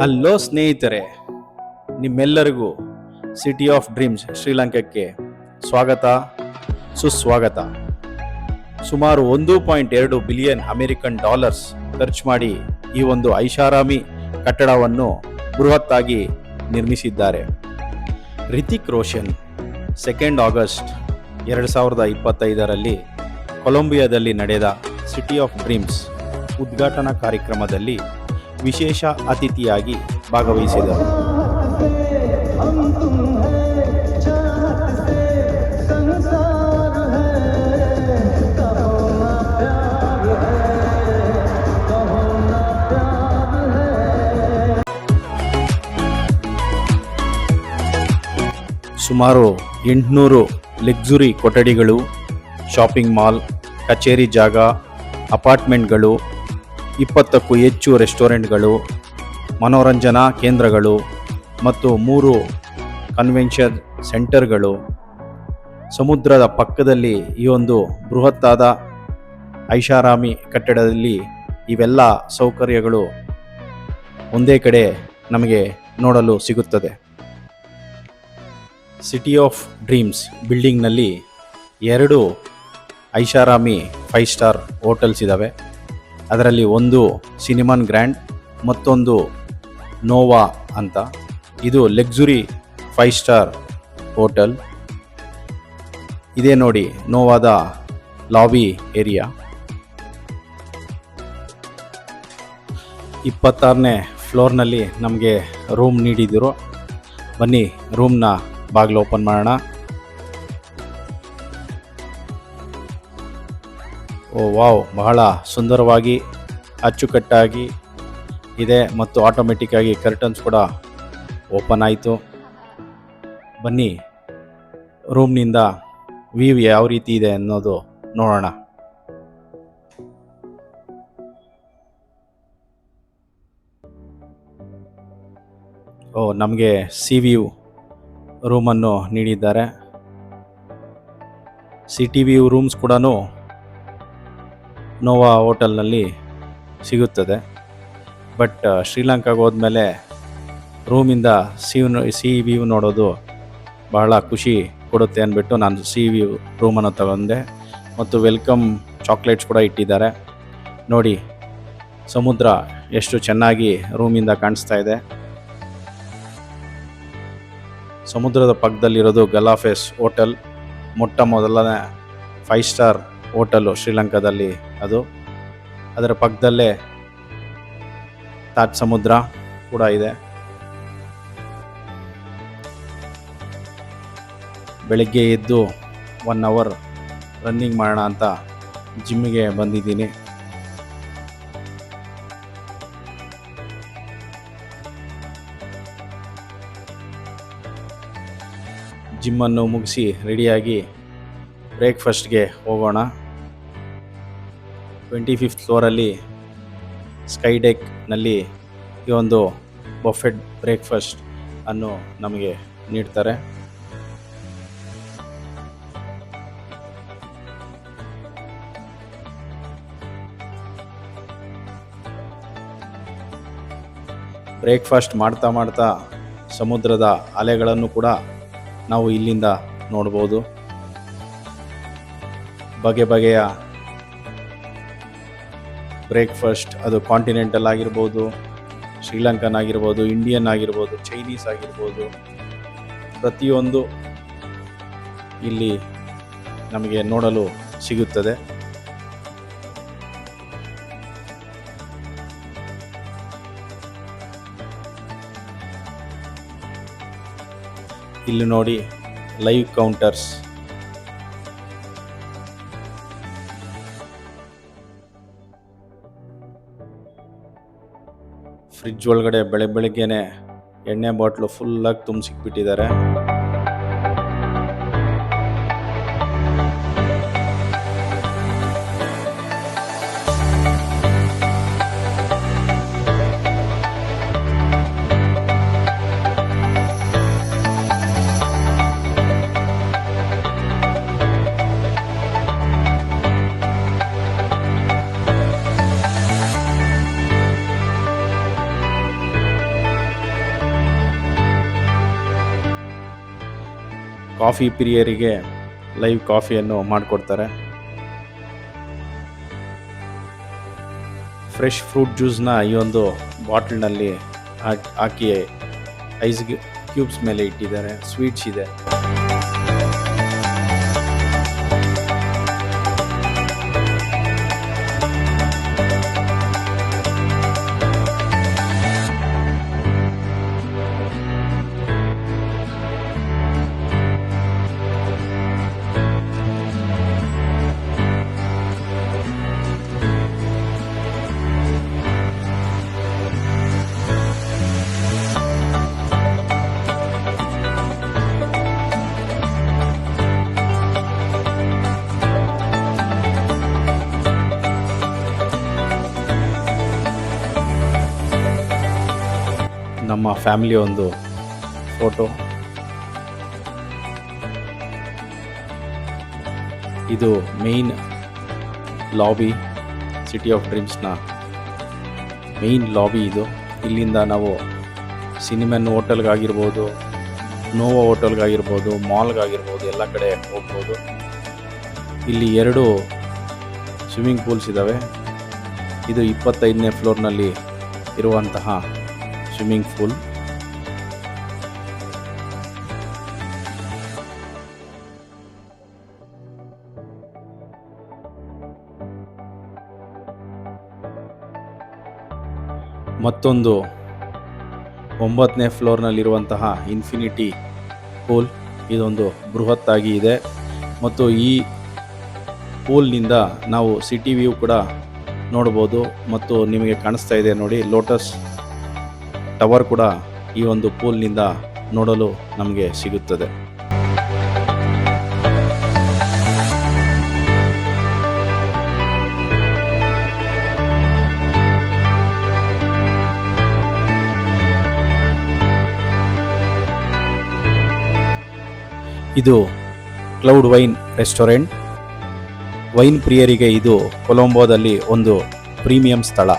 Hello ಸ್ನೇಹಿತರೆ. ನಿಮ್ಮೆಲ್ಲರಿಗೂ city of dreams ಶ್ರೀಲಂಕಾಕ್ಕೆ ಸ್ವಾಗತ, ಸುಸ್ವಾಗತ. ಸುಮಾರು ಒಂದು ಪಾಯಿಂಟ್ ಎರಡು ಬಿಲಿಯನ್ ಅಮೆರಿಕನ್ ಡಾಲರ್ಸ್ ಖರ್ಚು ಮಾಡಿ ಈ ಒಂದು ಐಷಾರಾಮಿ ಕಟ್ಟಡವನ್ನು ಬೃಹತ್ತಾಗಿ ನಿರ್ಮಿಸಿದ್ದಾರೆ. ರಿತಿಕ್ ರೋಷನ್ ಸೆಕೆಂಡ್ ಆಗಸ್ಟ್ ಎರಡು ಸಾವಿರದ ಇಪ್ಪತ್ತೈದರಲ್ಲಿ ಕೊಲಂಬಿಯಾದಲ್ಲಿ ನಡೆದ ಸಿಟಿ ಆಫ್ ಡ್ರೀಮ್ಸ್ ಉದ್ಘಾಟನಾ ಕಾರ್ಯಕ್ರಮದಲ್ಲಿ ವಿಶೇಷ ಅತಿಥಿಯಾಗಿ ಭಾಗವಹಿಸಿದರು. ಸುಮಾರು ಎಂಟುನೂರು ಲಕ್ಸುರಿ ಕೊಠಡಿಗಳು ಶಾಪಿಂಗ್ ಮಾಲ್ ಕಚೇರಿ ಜಾಗ ಅಪಾರ್ಟ್ಮೆಂಟ್ಗಳು ಇಪ್ಪತ್ತಕ್ಕೂ ಹೆಚ್ಚು ರೆಸ್ಟೋರೆಂಟ್ಗಳು, ಮನೋರಂಜನಾ ಕೇಂದ್ರಗಳು ಮತ್ತು ಮೂರು ಕನ್ವೆನ್ಷನ್ ಸೆಂಟರ್ಗಳು. ಸಮುದ್ರದ ಪಕ್ಕದಲ್ಲಿ ಈ ಒಂದು ಬೃಹತ್ತಾದ ಐಷಾರಾಮಿ ಕಟ್ಟಡದಲ್ಲಿ ಇವೆಲ್ಲ ಸೌಕರ್ಯಗಳು ಒಂದೇ ಕಡೆ ನಮಗೆ ನೋಡಲು ಸಿಗುತ್ತದೆ. ಸಿಟಿ ಆಫ್ ಡ್ರೀಮ್ಸ್ ಬಿಲ್ಡಿಂಗ್ನಲ್ಲಿ ಎರಡು ಐಷಾರಾಮಿ ಫೈವ್ ಸ್ಟಾರ್ ಹೋಟೆಲ್ಸ್ ಇದ್ದಾವೆ ಅದರಲ್ಲಿ ಒಂದು ಸಿನಿಮಾನ್ ಗ್ರ್ಯಾಂಡ್, ಮತ್ತೊಂದು ನೋವಾ ಅಂತ. ಇದು ಲಕ್ಸುರಿ ಫೈವ್ ಸ್ಟಾರ್ ಹೋಟೆಲ್. ಇದೇ ನೋಡಿ, ನೋವಾದ ಲಾಬಿ ಏರಿಯಾ. ಇಪ್ಪತ್ತಾರನೇ ಫ್ಲೋರ್ನಲ್ಲಿ ನಮಗೆ ರೂಮ್ ನೀಡಿದ್ದರು ಬನ್ನಿ, ರೂಮ್ನ ಬಾಗಿಲು ಓಪನ್ ಮಾಡೋಣ. ಓ, ವಾವ್, ಬಹಳ ಸುಂದರವಾಗಿ, ಅಚ್ಚುಕಟ್ಟಾಗಿ ಇದೆ ಮತ್ತು ಆಟೋಮೆಟಿಕ್ಕಾಗಿ ಕರ್ಟನ್ಸ್ ಕೂಡ ಓಪನ್ ಆಯಿತು. ಬನ್ನಿ ರೂಮ್ನಿಂದ ವ್ಯೂ ಯಾವ ರೀತಿ ಇದೆ ಅನ್ನೋದು ನೋಡೋಣ. ಓ, ನಮಗೆ ಸಿ ವ್ಯೂ ರೂಮನ್ನು ನೀಡಿದ್ದಾರೆ. ಸಿ ಟಿ ವ್ಯೂ ರೂಮ್ಸ್ ಕೂಡ ನೋವಾ ಹೋಟೆಲ್ನಲ್ಲಿ ಸಿಗುತ್ತದೆ. ಬಟ್ ಶ್ರೀಲಂಕಾಗೆ ಹೋದ್ಮೇಲೆ ರೂಮಿಂದ ಸಿ ಸಿ ವ್ಯೂ ನೋಡೋದು ಬಹಳ ಖುಷಿ ಕೊಡುತ್ತೆ ಅಂದ್ಬಿಟ್ಟು ನಾನು ಸಿ ವ್ಯೂ ರೂಮನ್ನು ತಗೊಂಡೆ. ಮತ್ತು ವೆಲ್ಕಮ್ ಚಾಕ್ಲೇಟ್ಸ್ ಕೂಡ ಇಟ್ಟಿದ್ದಾರೆ. ನೋಡಿ, ಸಮುದ್ರ ಎಷ್ಟು ಚೆನ್ನಾಗಿ ರೂಮಿಂದ ಕಾಣಿಸ್ತಾ ಇದೆ. ಸಮುದ್ರದ ಪಕ್ಕದಲ್ಲಿರೋದು ಗಲಾಫೆಸ್ ಹೋಟೆಲ್. ಮೊಟ್ಟ ಮೊದಲನೇ ಫೈವ್ ಸ್ಟಾರ್ ಹೋಟೆಲು ಶ್ರೀಲಂಕಾದಲ್ಲಿ ಅದು. ಅದರ ಪಕ್ಕದಲ್ಲೇ ತಾಜ್ ಸಮುದ್ರ ಕೂಡ ಇದೆ. ಬೆಳಗ್ಗೆ ಎದ್ದು ಒನ್ ಅವರ್ ರನ್ನಿಂಗ್ ಮಾಡೋಣ ಅಂತ ಜಿಮ್ಮಿಗೆ ಬಂದಿದ್ದೀನಿ. ಜಿಮ್ಮನ್ನು ಮುಗಿಸಿ ರೆಡಿಯಾಗಿ ಬ್ರೇಕ್ಫಾಸ್ಟ್ಗೆ ಹೋಗೋಣ. ಟ್ವೆಂಟಿ ಫಿಫ್ತ್ ಫ್ಲೋರಲ್ಲಿ ಸ್ಕೈ ಡೆಕ್ನಲ್ಲಿ ಈ ಒಂದು ಬಫೆಟ್ ಬ್ರೇಕ್ಫಾಸ್ಟ್ ಅನ್ನು ನಮಗೆ ನೀಡ್ತಾರೆ. ಬ್ರೇಕ್ಫಾಸ್ಟ್ ಮಾಡ್ತಾ ಮಾಡ್ತಾ ಸಮುದ್ರದ ಅಲೆಗಳನ್ನು ಕೂಡ ನಾವು ಇಲ್ಲಿಂದ ನೋಡ್ಬೋದು. ಬಗೆ ಬಗೆಯ ಬ್ರೇಕ್ಫಾಸ್ಟ್, ಅದು ಕಾಂಟಿನೆಂಟಲ್ ಆಗಿರ್ಬೋದು, ಶ್ರೀಲಂಕನ್ ಆಗಿರ್ಬೋದು ಇಂಡಿಯನ್ ಆಗಿರ್ಬೋದು ಚೈನೀಸ್ ಆಗಿರ್ಬೋದು. ಪ್ರತಿಯೊಂದು ಇಲ್ಲಿ ನಮಗೆ ನೋಡಲು ಸಿಗುತ್ತದೆ. ಇಲ್ಲಿ ನೋಡಿ ಲೈವ್ ಕೌಂಟರ್ಸ್ ಫ್ರಿಡ್ಜ್ ಒಳಗಡೆ ಬೆಳೆ ಬೆಳಗ್ಗೆನೆ ಎಣ್ಣೆ ಬಾಟ್ಲು ಫುಲ್ಲಾಗಿ ತುಂಬಿಸಿಕ್ಬಿಟ್ಟಿದ್ದಾರೆ ಕಾಫಿ ಪ್ರಿಯರಿಗೆ ಲೈವ್ ಕಾಫಿಯನ್ನು ಮಾಡಿಕೊಡ್ತಾರೆ. ಫ್ರೆಶ್ ಫ್ರೂಟ್ ಜ್ಯೂಸ್ನ ಈ ಒಂದು ಬಾಟ್ಲ್ನಲ್ಲಿ ಹಾಕಿ ಐಸ್ ಕ್ಯೂಬ್ಸ್ ಮೇಲೆ ಇಟ್ಟಿದ್ದಾರೆ. ಸ್ವೀಟ್ಸ್ ಇದೆ. ಫ್ಯಾಮಿಲಿ ಒಂದು ಫೋಟೋ. ಇದು ಮೇನ್ ಲಾಬಿ ಸಿಟಿ ಆಫ್ ಡ್ರೀಮ್ಸ್ನ ಮೇನ್ ಲಾಬಿ ಇದು. ಇಲ್ಲಿಂದ ನಾವು ಸಿನಿಮನ್ ಹೋಟೆಲ್ಗಾಗಿರ್ಬೋದು ನೋವಾ ಹೋಟೆಲ್ಗಾಗಿರ್ಬೋದು ಮಾಲ್ಗಾಗಿರ್ಬೋದು ಎಲ್ಲ ಕಡೆ ಹೋಗ್ಬೋದು. ಇಲ್ಲಿ ಎರಡು ಸ್ವಿಮ್ಮಿಂಗ್ ಪೂಲ್ಸ್ ಇದ್ದಾವೆ ಇದು ಇಪ್ಪತ್ತೈದನೇ ಫ್ಲೋರ್ನಲ್ಲಿ ಇರುವಂತಹ ಸ್ವಿಮ್ಮಿಂಗ್ ಪೂಲ್ ಮತ್ತೊಂದು ಒಂಬತ್ತನೇ ಫ್ಲೋರ್ನಲ್ಲಿರುವಂತಹ ಇನ್ಫಿನಿಟಿ ಪೂಲ್ ಇದೊಂದು ಬೃಹತ್ತಾಗಿ ಇದೆ. ಮತ್ತು ಈ ಪೂಲ್ನಿಂದ ನಾವು ಸಿಟಿ ವ್ಯೂ ಕೂಡ ನೋಡ್ಬೋದು. ಮತ್ತು ನಿಮಗೆ ಕಾಣಿಸ್ತಾ ಇದೆ ನೋಡಿ ಲೋಟಸ್ ಟವರ್ ಕೂಡ ಈ ಒಂದು ಪೂಲ್ನಿಂದ ನೋಡಲು ನಮಗೆ ಸಿಗುತ್ತದೆ. ಇದು ಕ್ಲೌಡ್ ವೈನ್ ರೆಸ್ಟೋರೆಂಟ್ ವೈನ್ ಪ್ರಿಯರಿಗೆ ಇದು ಕೊಲಂಬೋದಲ್ಲಿ ಒಂದು ಪ್ರೀಮಿಯಂ ಸ್ಥಳ.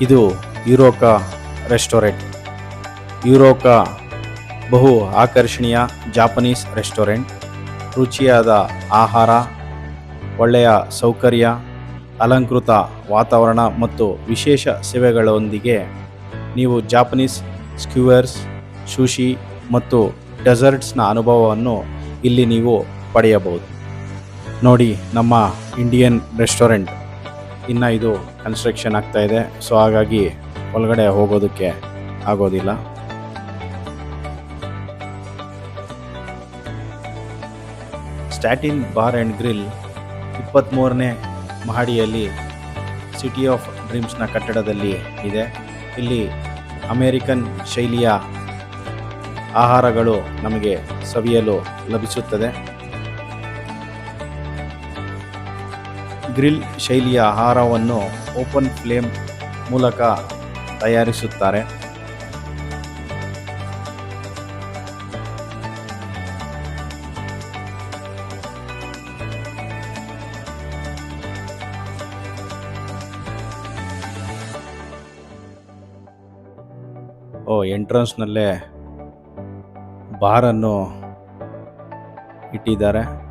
ಇದು ಯುರೋಕಾ ರೆಸ್ಟೋರೆಂಟ್. ಯುರೋಕಾ ಬಹು ಆಕರ್ಷಣೀಯ ಜಾಪನೀಸ್ ರೆಸ್ಟೋರೆಂಟ್. ರುಚಿಯಾದ ಆಹಾರ, ಒಳ್ಳೆಯ ಸೌಕರ್ಯ, ಅಲಂಕೃತ ವಾತಾವರಣ ಮತ್ತು ವಿಶೇಷ ಸೇವೆಗಳೊಂದಿಗೆ ನೀವು ಜಾಪನೀಸ್ ಸ್ಕ್ಯೂವರ್ಸ್ ಸುಶಿ ಮತ್ತು ಡೆಸರ್ಟ್ಸ್ನ ಅನುಭವವನ್ನು ಇಲ್ಲಿ ನೀವು ಪಡೆಯಬಹುದು. ನೋಡಿ ನಮ್ಮ ಇಂಡಿಯನ್ ರೆಸ್ಟೋರೆಂಟ್. ಇನ್ನು ಇದು ಕನ್ಸ್ಟ್ರಕ್ಷನ್ ಆಗ್ತಾ ಇದೆ. ಸೊ ಹಾಗಾಗಿ ಒಳಗಡೆ ಹೋಗೋದಕ್ಕೆ ಆಗೋದಿಲ್ಲ. ಸ್ಟ್ಯಾಟಿನ್ ಬಾರ್ ಆ್ಯಂಡ್ ಗ್ರಿಲ್ ಇಪ್ಪತ್ತ್ಮೂರನೇ ಮಹಡಿಯಲ್ಲಿ ಸಿಟಿ ಆಫ್ ಡ್ರೀಮ್ಸ್ನ ಕಟ್ಟಡದಲ್ಲಿ ಇದೆ. ಇಲ್ಲಿ ಅಮೇರಿಕನ್ ಶೈಲಿಯ ಆಹಾರಗಳು ನಮಗೆ ಸವಿಯಲು ಲಭಿಸುತ್ತದೆ. ಗ್ರಿಲ್ ಶೈಲಿಯ ಆಹಾರವನ್ನು ಓಪನ್ ಫ್ಲೇಮ್ ಮೂಲಕ ತಯಾರಿಸುತ್ತಾರೆ. ಓ ಎಂಟ್ರನ್ಸ್ನಲ್ಲೇ ಬಾರನ್ನು ಇಟ್ಟಿದ್ದಾರೆ.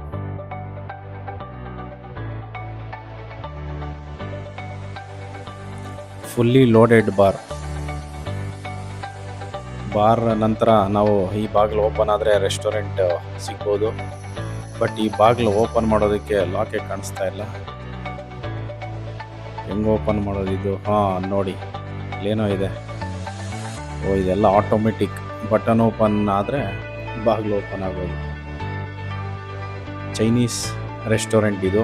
ಫುಲ್ಲಿ ಲೋಡೆಡ್ ಬಾರ್ ಬಾರ್ ನಂತರ ನಾವು ಈ ಬಾಗಿಲು ಓಪನ್ ಆದರೆ ರೆಸ್ಟೋರೆಂಟ್ ಸಿಗ್ಬೋದು. ಬಟ್ ಈ ಬಾಗಿಲು ಓಪನ್ ಮಾಡೋದಕ್ಕೆ ಲಾಕೆ ಕಾಣಿಸ್ತಾ ಇಲ್ಲ. ಹೆಂಗೆ ಓಪನ್ ಮಾಡೋದಿದ್ದು ಹಾಂ, ನೋಡಿ. ಏನೋ ಇದೆ. ಓ, ಇದೆಲ್ಲ ಆಟೋಮೆಟಿಕ್ ಬಟನ್ ಓಪನ್ ಆದರೆ ಬಾಗಿಲು ಓಪನ್ ಆಗೋದು. ಚೈನೀಸ್ ರೆಸ್ಟೋರೆಂಟ್ ಇದು.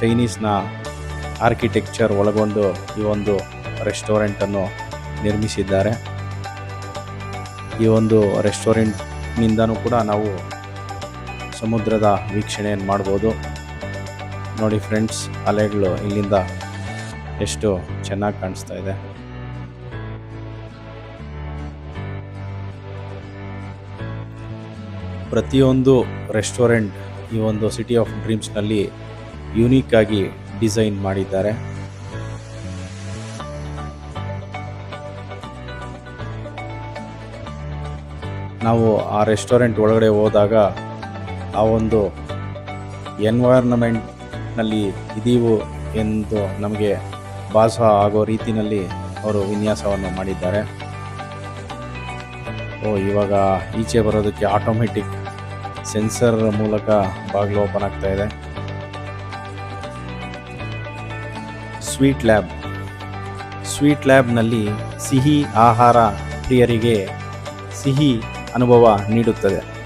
ಚೈನೀಸ್ನ ಆರ್ಕಿಟೆಕ್ಚರ್ ಒಳಗೊಂಡು ಈ ಒಂದು ರೆಸ್ಟೋರೆಂಟನ್ನು ನಿರ್ಮಿಸಿದ್ದಾರೆ. ಈ ಒಂದು ರೆಸ್ಟೋರೆಂಟ್ನಿಂದನೂ ಕೂಡ ನಾವು ಸಮುದ್ರದ ವೀಕ್ಷಣೆಯನ್ನು ಮಾಡ್ಬೋದು. ನೋಡಿ ಫ್ರೆಂಡ್ಸ್ ಅಲೆಗಳು ಇಲ್ಲಿಂದ ಎಷ್ಟು ಚೆನ್ನಾಗಿ ಕಾಣಿಸ್ತಾ ಇದೆ. ಪ್ರತಿಯೊಂದು ರೆಸ್ಟೋರೆಂಟ್ ಈ ಒಂದು ಸಿಟಿ ಆಫ್ ಡ್ರೀಮ್ಸ್ನಲ್ಲಿ ಯುನೀಕ್ ಆಗಿ ಡಿಸೈನ್ ಮಾಡಿದ್ದಾರೆ. ನಾವು ಆ ರೆಸ್ಟೋರೆಂಟ್ ಒಳಗಡೆ ಹೋದಾಗ ಆ ಒಂದು ಎನ್ವೈರ್ನಮೆಂಟ್ನಲ್ಲಿ ಇದೀವು ಎಂದು ನಮಗೆ ಭಾಸ ಆಗೋ ರೀತಿಯಲ್ಲಿ ಅವರು ವಿನ್ಯಾಸವನ್ನು ಮಾಡಿದ್ದಾರೆ. ಓ, ಇವಾಗ ಈಚೆ ಬರೋದಕ್ಕೆ ಆಟೋಮೆಟಿಕ್ ಸೆನ್ಸರ್ ಮೂಲಕ ಬಾಗಿಲು ಓಪನ್ ಆಗ್ತಾ ಇದೆ. Sweet lab. ಸ್ವೀಟ್ ಲ್ಯಾಬ್ನಲ್ಲಿ ಸಿಹಿ ಆಹಾರ ಪ್ರಿಯರಿಗೆ ಸಿಹಿ ಅನುಭವ ನೀಡುತ್ತದೆ.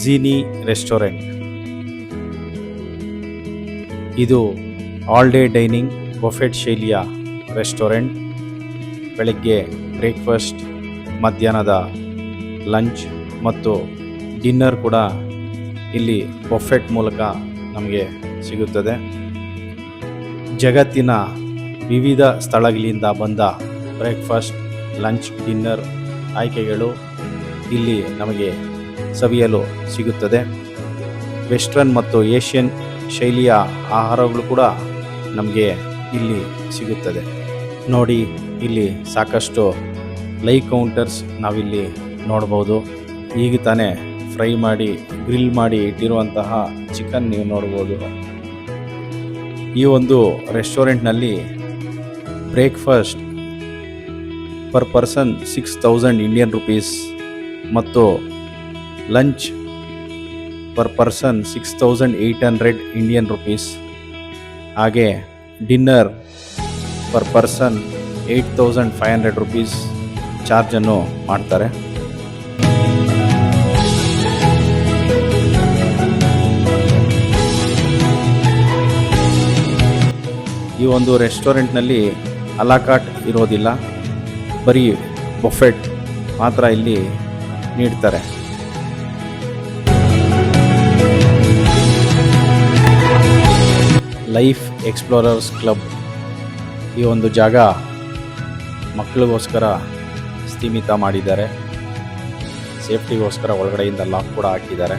ಕ್ವಿಝಿನಿ ರೆಸ್ಟೋರೆಂಟ್. ಇದು ಆಲ್ ಡೇ ಡೈನಿಂಗ್ ಬಫೆಟ್ ಶೈಲಿಯ ರೆಸ್ಟೋರೆಂಟ್. ಬೆಳಗ್ಗೆ ಬ್ರೇಕ್ಫಾಸ್ಟ್ ಮಧ್ಯಾಹ್ನದ ಲಂಚ್ ಮತ್ತು ಡಿನ್ನರ್ ಕೂಡ ಇಲ್ಲಿ ಬಫೆಟ್ ಮೂಲಕ ನಮಗೆ ಸಿಗುತ್ತದೆ. ಜಗತ್ತಿನ ವಿವಿಧ ಸ್ಥಳಗಳಿಂದ ಬಂದ ಬ್ರೇಕ್ಫಾಸ್ಟ್ ಲಂಚ್ ಡಿನ್ನರ್ ಆಯ್ಕೆಗಳು ಇಲ್ಲಿ ನಮಗೆ ಸವಿಯಲು ಸಿಗುತ್ತದೆ. ವೆಸ್ಟರ್ನ್ ಮತ್ತು ಏಷ್ಯನ್ ಶೈಲಿಯ ಆಹಾರಗಳು ಕೂಡ ನಮಗೆ ಇಲ್ಲಿ ಸಿಗುತ್ತದೆ. ನೋಡಿ, ಇಲ್ಲಿ ಸಾಕಷ್ಟು ಲೈ ಕೌಂಟರ್ಸ್ ನಾವಿಲ್ಲಿ ನೋಡ್ಬೋದು. ಈಗ ತಾನೇ ಫ್ರೈ ಮಾಡಿ, ಗ್ರಿಲ್ ಮಾಡಿ ಇಟ್ಟಿರುವಂತಹ ಚಿಕನ್ ನೀವು ನೋಡ್ಬೋದು. ಈ ಒಂದು ರೆಸ್ಟೋರೆಂಟ್ನಲ್ಲಿ breakfast per person six thousand Indian rupees ಮತ್ತು lunch per person six thousand eight hundred Indian rupees ಹಾಗೆ dinner per person eight thousand five hundred rupees ಚಾರ್ಜನ್ನು ಮಾಡ್ತಾರೆ. ಈ ಒಂದು ರೆಸ್ಟೋರೆಂಟ್ನಲ್ಲಿ ಅಲಾಕಾಟ್ ಇರೋದಿಲ್ಲ. ಬರೀ ಬೊಫೆಟ್ ಮಾತ್ರ ಇಲ್ಲಿ ನೀಡ್ತಾರೆ. Life explorers club. ಈ ಒಂದು ಜಾಗ ಮಕ್ಕಳಿಗೋಸ್ಕರ ಸ್ಥೀಮಿತ ಮಾಡಿದ್ದಾರೆ. ಸೇಫ್ಟಿಗೋಸ್ಕರ ಒಳಗಡೆಯಿಂದ ಲಾಕ್ ಕೂಡ ಹಾಕಿದ್ದಾರೆ.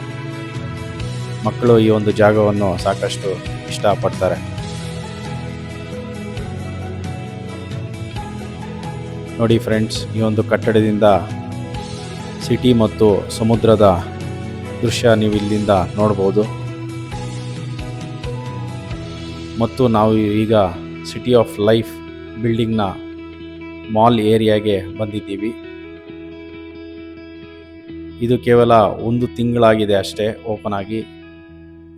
ಮಕ್ಕಳು ಈ ಒಂದು ಜಾಗವನ್ನು ಸಾಕಷ್ಟು ಇಷ್ಟಪಡ್ತಾರೆ. ನೋಡಿ ಫ್ರೆಂಡ್ಸ್, ಈ ಒಂದು ಕಟ್ಟಡದಿಂದ ಸಿಟಿ ಮತ್ತು ಸಮುದ್ರದ ದೃಶ್ಯ ನೀವು ಇಲ್ಲಿಂದ ನೋಡ್ಬೋದು. ಮತ್ತು ನಾವು ಈಗ ಸಿಟಿ ಆಫ್ ಲೈಫ್ ಬಿಲ್ಡಿಂಗ್ನ ಮಾಲ್ ಏರಿಯಾಗೆ ಬಂದಿದ್ದೀವಿ. ಇದು ಕೇವಲ ಒಂದು ತಿಂಗಳಾಗಿದೆ ಅಷ್ಟೇ ಓಪನ್ ಆಗಿ.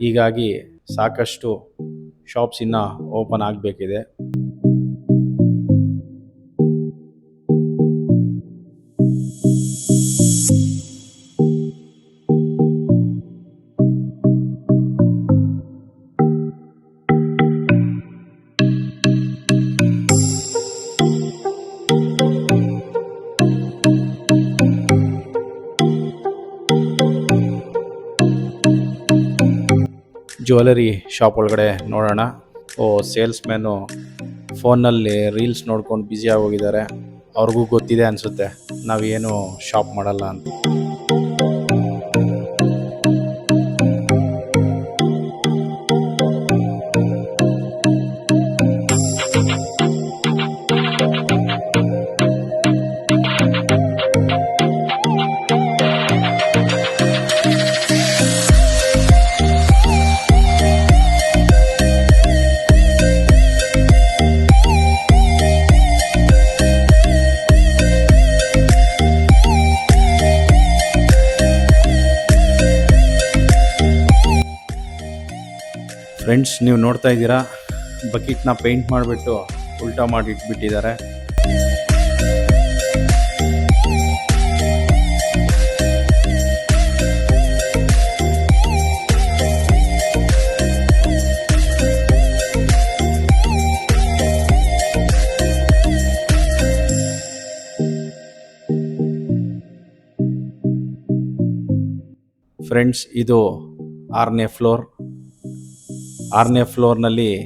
ಹೀಗಾಗಿ ಸಾಕಷ್ಟು ಶಾಪ್ಸ್ ಇನ್ನು ಓಪನ್ ಆಗಬೇಕಿದೆ. ಜ್ಯುವೆಲರಿ ಶಾಪ್ ಒಳಗಡೆ ನೋಡೋಣ. ಓ ಸೇಲ್ಸ್ ಮ್ಯಾನು ಫೋನಲ್ಲಿ ರೀಲ್ಸ್ ನೋಡ್ಕೊಂಡು ಬ್ಯುಸಿ ಹೋಗಿದ್ದಾರೆ. ಅವ್ರಿಗೂ ಗೊತ್ತಿದೆ ಅನಿಸುತ್ತೆ ನಾವೇನು ಶಾಪ್ ಮಾಡಲ್ಲ ಅಂತ. ಫ್ರೆಂಡ್ಸ್ ನೀವು ನೋಡ್ತಾ ಇದ್ದೀರಾ? ಬಕೆಟ್ನ ಪೇಂಟ್ ಮಾಡಿಬಿಟ್ಟು ಉಲ್ಟಾ ಮಾಡಿ ಇಟ್ಬಿಟ್ಟಿದ್ದಾರೆ ಫ್ರೆಂಡ್ಸ್ ಇದು ಆರನೇ ಫ್ಲೋರ್ ಆರನೇ ಫ್ಲೋರ್ನಲ್ಲಿ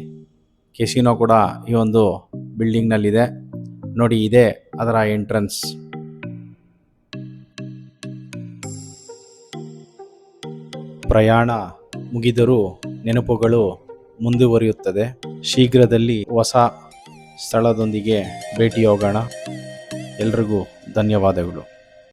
ಕೆಸಿನೋ ಕೂಡ ಈ ಒಂದು ಬಿಲ್ಡಿಂಗ್ನಲ್ಲಿದೆ ನೋಡಿ ಇದೆ ಅದರ ಎಂಟ್ರೆನ್ಸ್ ಪ್ರಯಾಣ ಮುಗಿದರೂ ನೆನಪುಗಳು ಮುಂದುವರಿಯುತ್ತದೆ. ಶೀಘ್ರದಲ್ಲಿ ಹೊಸ ಸ್ಥಳದೊಂದಿಗೆ ಭೇಟಿಯಾಗೋಣ. ಎಲ್ರಿಗೂ ಧನ್ಯವಾದಗಳು.